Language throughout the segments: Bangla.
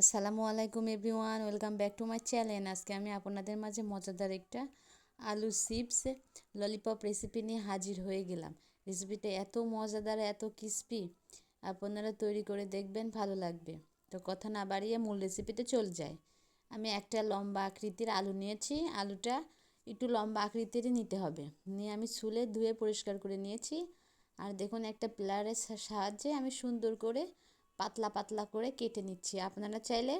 আসসালামু আলাইকুম everyone, welcome back to my channel. আজকে আমি আপনাদের মাঝে মজাদার একটা আলু চিপস, ললিপপ রেসিপি নিয়ে হাজির হয়ে গেলাম। রেসিপিটা এত মজাদার, এত ক্রিস্পি আপনারা তৈরি করে দেখবেন, ভালো লাগবে। তো কথা না বাড়িয়ে মূল রেসিপিতে চলে যায় আমি একটা লম্বা আকৃতির আলু নিয়েছি। আলুটা একটু লম্বা আকৃতির নিতে হবে। নিয়ে আমি ছুলে ধুয়ে পরিষ্কার করে নিয়েছি। আর দেখুন, একটা প্লারের সাহায্যে আমি সুন্দর করে পাতলা পাতলা করে কেটে নিচ্ছি। আপনারা চাইলে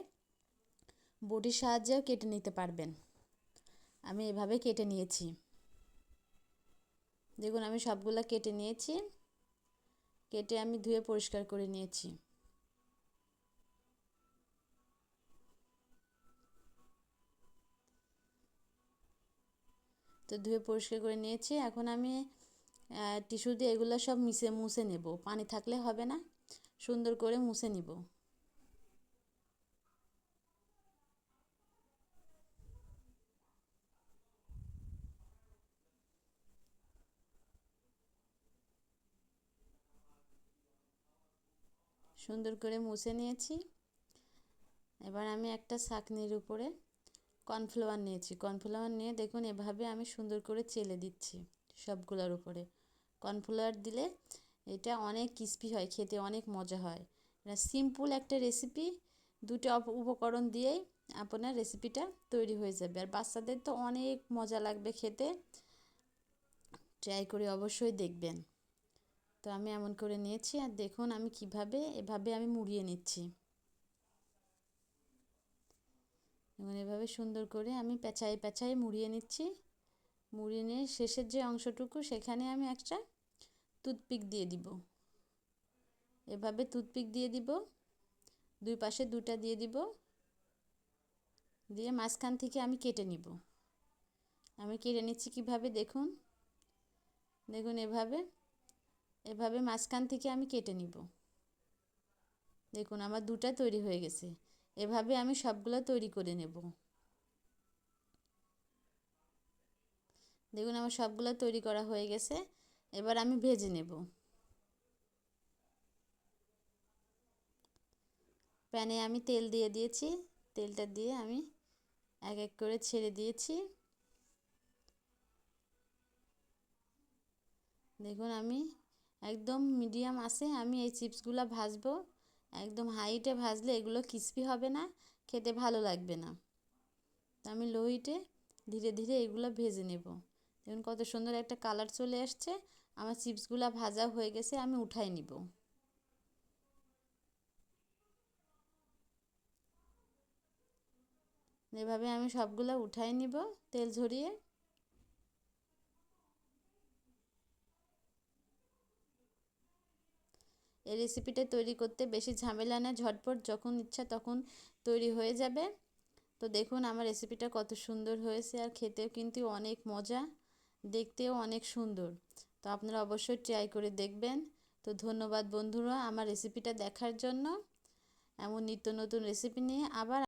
বটির সাহায্যেও কেটে নিতে পারবেন। আমি এভাবে কেটে নিয়েছি। দেখুন, আমি সবগুলো কেটে নিয়েছি। কেটে আমি ধুয়ে পরিষ্কার করে নিয়েছি। তো ধুয়ে পরিষ্কার করে নিয়েছি। এখন আমি টিস্যু দিয়ে এগুলো সব মিশে, মুছে নেব। পানি থাকলে হবে না। সুন্দর করে মুছে নিব। সুন্দর করে মুছে নিয়েছি। এবার আমি একটা শাকনির উপরে কর্নফ্লাওয়ার নিয়েছি। কর্নফ্লাওয়ার নিয়ে দেখুন এভাবে আমি সুন্দর করে চেলে দিচ্ছি সবগুলোর উপরে। কর্নফ্লাওয়ার দিলে এটা অনেক ক্রিস্পি হয়, খেতে অনেক মজা হয়। এটা সিম্পল একটা রেসিপি দুটো উপকরণ দিয়েই আপনার রেসিপিটা তৈরি হয়ে যাবে। আর বাচ্চাদের তো অনেক মজা লাগবে খেতে। ট্রাই করে অবশ্যই দেখবেন। তো আমি এমন করে নিয়েছি, আর দেখুন আমি কীভাবে, এভাবে আমি মুড়িয়ে নিচ্ছি। এবং এভাবে সুন্দর করে আমি পেঁচাই পেঁচাই মুড়িয়ে নিচ্ছি। মুড়িয়ে নিয়ে শেষের যে অংশটুকু, সেখানে আমি একটা টুথপিক দিয়ে দিব। এভাবে টুথপিক দিয়ে দিব। দুই পাশে দুটা দিয়ে দিব। দিয়ে মাঝখান থেকে আমি কেটে নিব। আমি কেটে নিচ্ছি কীভাবে দেখুন। দেখুন এভাবে। এভাবে মাঝখান থেকে আমি কেটে নিব। দেখুন আমার দুটা তৈরি হয়ে গেছে। এভাবে আমি সবগুলো তৈরি করে নেব। দেখুন আমার সবগুলো তৈরি করা হয়ে গেছে। এবার আমি ভেজে নেব। প্যানে আমি তেল দিয়ে দিয়েছি। তেলটা দিয়ে আমি এক এক করে ছেড়ে দিয়েছি। দেখুন, আমি একদম মিডিয়াম আছে আমি এই চিপসগুলো ভাজবো। একদম হাইটে ভাজলে এগুলো ক্রিস্পি হবে না, খেতে ভালো লাগবে না। তো আমি লো হিটে ধীরে ধীরে এগুলো ভেজে নেব। দেখুন, কত সুন্দর একটা কালার চলে আসছে। আমার চিপসগুলো ভাজা হয়ে গেছে, আমি উঠাই নিব। এভাবে আমি সবগুলো উঠাই নিব, তেল ঝরিয়ে। এই রেসিপিটা তৈরি করতে বেশি ঝামেলা না, ঝটপট যখন ইচ্ছা তখন তৈরি হয়ে যাবে। তো দেখুন, আমার রেসিপিটা কত সুন্দর হয়েছে আর খেতেও কিন্তু অনেক মজা, দেখতেও অনেক সুন্দর। তো আপনারা অবশ্যই ট্রাই করে দেখবেন। তো ধন্যবাদ বন্ধুরা আমার রেসিপিটা দেখার জন্য। এমন নিত্য নতুন রেসিপি নিয়ে আবার